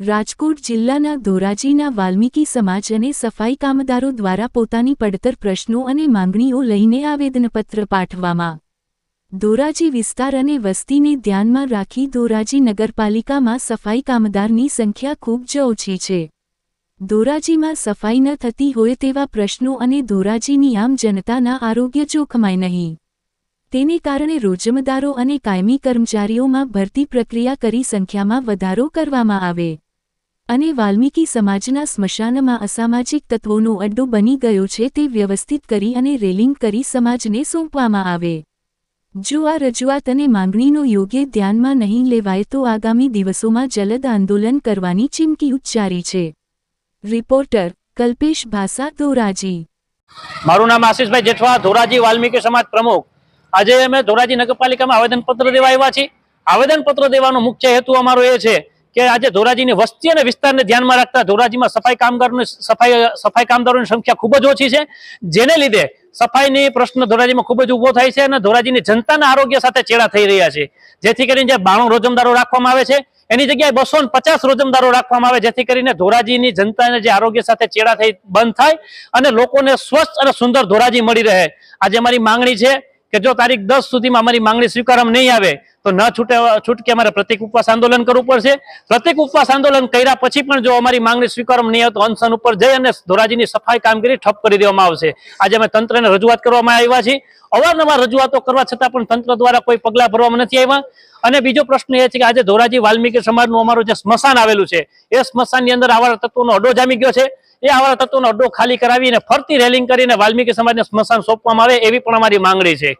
રાજકોટ જિલ્લાના ધોરાજીના વાલ્મીકી સમાજ અને સફાઈ કામદારો દ્વારા પોતાની પડતર પ્રશ્નો અને માંગણીઓ લઈને આવેદનપત્ર પાઠવવામાં ધોરાજી વિસ્તાર અને વસ્તીને ધ્યાનમાં રાખી ધોરાજી નગરપાલિકામાં સફાઈ કામદારની સંખ્યા ખૂબ જ ઓછી છે. ધોરાજીમાં સફાઈ ન થતી હોય તેવા પ્રશ્નો અને ધોરાજીની આમ જનતાના આરોગ્ય જોખમાય નહીં. તેને કારણે રોજમદારો અને કાયમી કર્મચારીઓમાં ભરતી પ્રક્રિયા કરી સંખ્યામાં વધારો કરવામાં આવે. અને વાલ્મીકી સમાજના સ્મશાનમાં અસામાજિક તત્વોનો અડ્ડો બની ગયો છે તે વ્યવસ્થિત કરી અને રેલિંગ કરી સમાજને સોંપવામાં આવે. જો આ રજૂઆત અને માંગણીનો યોગ્ય ધ્યાનમાં નહીં લેવાય તો આગામી દિવસોમાં જલદ આંદોલન કરવાની ચીમકી ઉચ્ચારી છે. રિપોર્ટર કલ્પેશ ભાષા ધોરાજી. મારું નામ આશીષભાઈ જેઠવા, ધોરાજી વાલ્મીકી સમાજ પ્રમુખ. આજે અમે ધોરાજી નગરપાલિકામાં આવેદનપત્ર દેવા આવ્યા છીએ. આવેદનપત્ર દેવાનો મુખ્ય હેતુ અમારો એ છે કે આજે ધોરાજીની વસ્તી અને વિસ્તારને ધ્યાનમાં રાખતા ધોરાજીમાં સફાઈ કામદારોની સફાઈ સફાઈ કામદારોની સંખ્યા ખૂબ જ ઓછી છે, જેને લીધે સફાઈની પ્રશ્ન ધોરાજીમાં ખૂબ જ ઊભો થાય છે અને ધોરાજીની જનતાના આરોગ્ય સાથે ચેડા થઈ રહ્યા છે. જેથી કરીને જે બાણું રોજમદારો રાખવામાં આવે છે, એની જગ્યાએ બસો પચાસ રોજમદારો રાખવામાં આવે, જેથી કરીને ધોરાજીની જનતાને જે આરોગ્ય સાથે ચેડા થઈ બંધ થાય અને લોકોને સ્વસ્થ અને સુંદર ધોરાજી મળી રહે. આજે અમારી માંગણી છે કે જો તારીખ દસ સુધીમાં અમારી માંગણી સ્વીકારવામાં નહીં આવે, તો ન છૂટે, છૂટકે અમારે પ્રતિક ઉપવાસ આંદોલન કરવું પડશે. પ્રતિક ઉપવાસ આંદોલન કર્યા પછી પણ જો અમારી માંગણી સ્વીકારવામાં નહીં આવે, તો અનશન ઉપર જઈ અને ધોરાજીની સફાઈ કામગીરી ઠપ કરી દેવામાં આવશે. આજે અમે તંત્રને રજૂઆત કરવામાં આવ્યા છીએ. અવારનવાર રજૂઆતો કરવા છતાં પણ તંત્ર દ્વારા કોઈ પગલાં ભરવામાં નથી આવ્યા. અને બીજો પ્રશ્ન એ છે કે આજે ધોરાજી વાલ્મીકી સમાજનું અમારું જે સ્મશાન આવેલું છે, એ સ્મશાનની અંદર આવા તત્વોનો અડ્ડો જામી ગયો છે. એ આવા તત્વોનો અડ્ડો ખાલી કરાવીને ફરતી રેલિંગ કરીને વાલ્મીકી સમાજને સ્મશાન સોંપવામાં આવે એવી પણ અમારી માંગણી છે.